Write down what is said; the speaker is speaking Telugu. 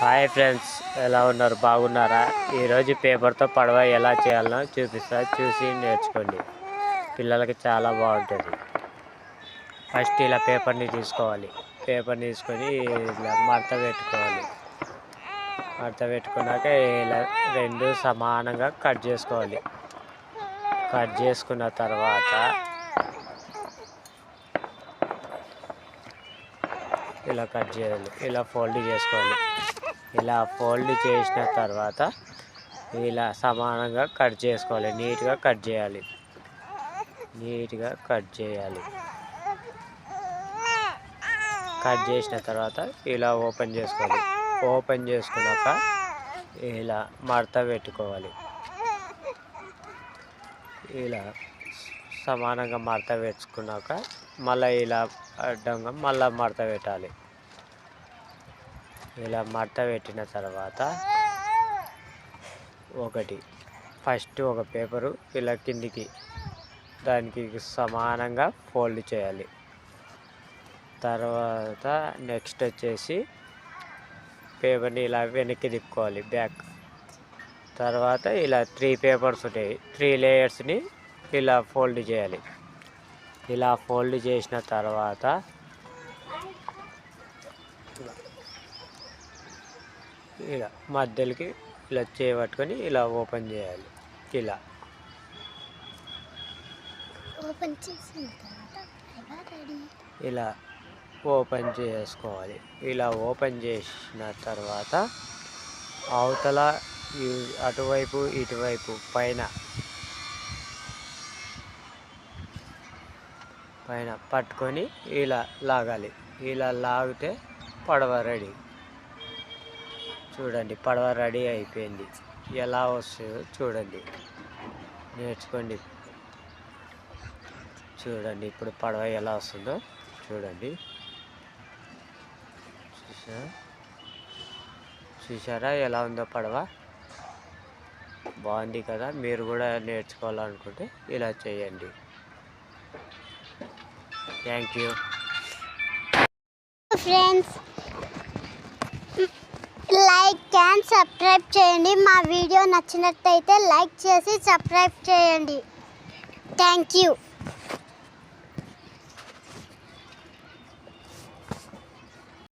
హాయ్ ఫ్రెండ్స్ ఎలా ఉన్నారు? బాగున్నారా? ఈరోజు పేపర్తో పడవ ఎలా చేయాలనో చూపిస్తా చూసి నేర్చుకోండి. పిల్లలకి చాలా బాగుంటుంది. ఫస్ట్ ఇలా పేపర్ని తీసుకోవాలి. పేపర్ని తీసుకొని ఇలా మడత పెట్టుకోవాలి. మడత పెట్టుకున్నాక ఇలా రెండు సమానంగా కట్ చేసుకోవాలి. కట్ చేసుకున్న తర్వాత ఇలా కట్ చేయాలి. ఇలా ఫోల్డ్ చేసుకోవాలి. ఇలా ఫోల్డ్ చేసిన తర్వాత ఇలా సమానంగా కట్ చేసుకోవాలి. నీట్గా కట్ చేయాలి. నీట్గా కట్ చేయాలి. కట్ చేసిన తర్వాత ఇలా ఓపెన్ చేసుకోవాలి. ఓపెన్ చేసుకున్నాక ఇలా మడత పెట్టుకోవాలి. ఇలా సమానంగా మడత పెట్టుకున్నాక మళ్ళీ ఇలా అడ్డంగా మళ్ళీ మడత పెట్టాలి. ఇలా మడత పెట్టిన తర్వాత ఒకటి. ఫస్ట్ ఒక పేపరు ఇలా కిందికి దానికి సమానంగా ఫోల్డ్ చేయాలి. తర్వాత నెక్స్ట్ వచ్చేసి పేపర్ని ఇలా వెనక్కి తిప్పుకోవాలి బ్యాక్. తర్వాత ఇలా త్రీ పేపర్స్ ఉంటాయి త్రీ లేయర్స్ని ఇలా ఫోల్డ్ చేయాలి. ఇలా ఫోల్డ్ చేసిన తర్వాత ఇలా మధ్యలోకి ఇలా చేయబట్టుకొని ఇలా ఓపెన్ చేయాలి. ఇలా. ఓపెన్ చేసిన తర్వాత ఇలా ఓపెన్ చేసుకోవాలి. ఇలా ఓపెన్ చేసిన తర్వాత అవతల అటువైపు ఇటువైపు పైన పైన పట్టుకొని ఇలా లాగాలి. ఇలా లాగితే పడవ రెడీ. చూడండి పడవ రెడీ అయిపోయింది. ఎలా వస్తుందో చూడండి. నేర్చుకోండి. చూడండి ఇప్పుడు పడవ ఎలా వస్తుందో చూడండి. చూసా చూసారా ఎలా ఉందో పడవ? బాగుంది కదా? మీరు కూడా నేర్చుకోవాలనుకుంటే ఇలా చేయండి. Thank you. Friends. Like and subscribe చేయండి. మా వీడియో నచ్చినట్టయితే లైక్ చేసి సబ్స్క్రైబ్ చేయండి. Thank you